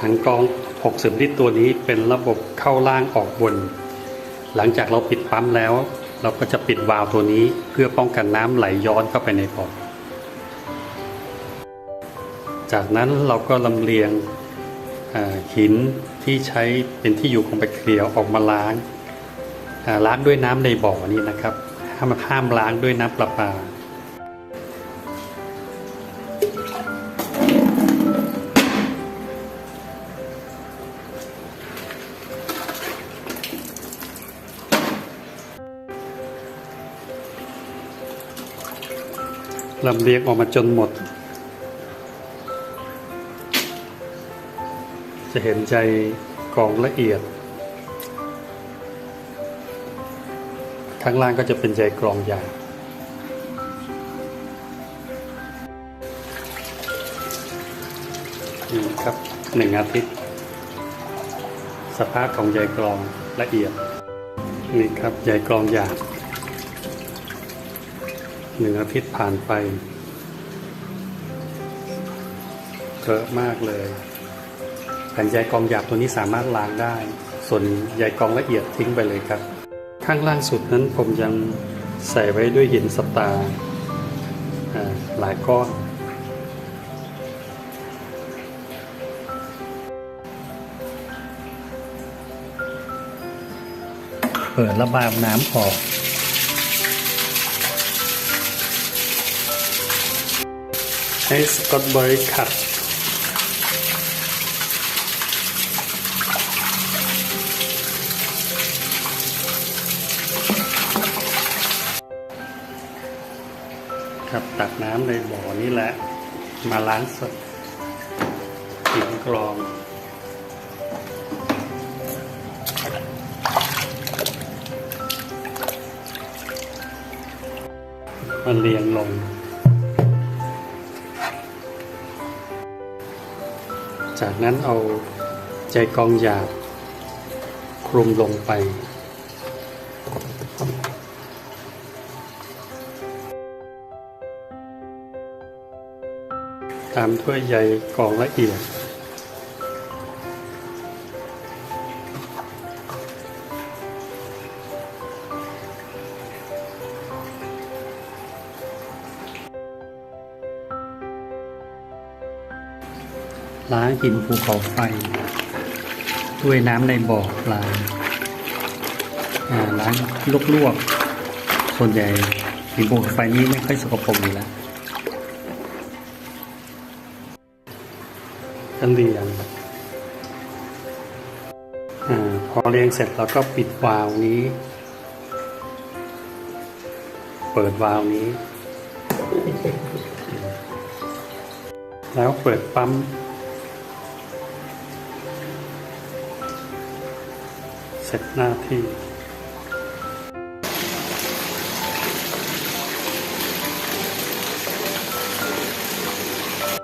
ถังกรอง60ลิตรตัวนี้เป็นระบบเข้าล่างออกบน หลังจากเราปิดปั๊มแล้ว เราก็จะปิดวาล์วตัวนี้เพื่อป้องกันน้ำไหลย้อนเข้าไปในปอดจากนั้นเราก็ลำเลียงหินที่ใช้เป็นที่อยู่ของแบคทีเรียออกมาล้างล้างด้วยน้ำในบ่อนี้นะครับห้ามห้ามล้างด้วยน้ำประปา ลำเลียงออกมาจนหมด จะเห็นใจกรองละเอียด ข้างล่างก็จะเป็นใจกรองหยาบนี่ครับหนึ่งอาทิตย์ สภาพของใยกรองละเอียด นี่ครับใยกรองหยาบ หนึ่งอาทิตย์ผ่านไปเยอะมากเลยแผ่นใยกองหยาบตัวนี้สามารถล้างได้ ส่วนใยกองละเอียดทิ้งไปเลยครับ ข้างล่างสุดนั้นผมยังใส่ไว้ด้วยหินสตาร์อ่าหลายก้อนเปิดระบายน้ำออก ช้สกอตไบรท์ขัดครับตักน้ำในบ่อนี้แหละ มาล้างสดหินกรองมันเรียงลง จากนั้นเอาใจกองหยาบคลุมลงไป ตามถ้วยใยกองละเอียด ล้างหินภูเขาไฟ ด้วยน้ำในบ่อปลาอ่าล้างลวกๆ ส่วนใหญ่หินภูเขาไฟนี้ไม่ค่อยสกปรกอยู่แล้วกันเรียงอาพอเรียงเสร็จเราก็ปิดวาล์วนี้ เปิดวาล์วนี้ แล้วเปิดปั๊ม เสร็จหน้าที่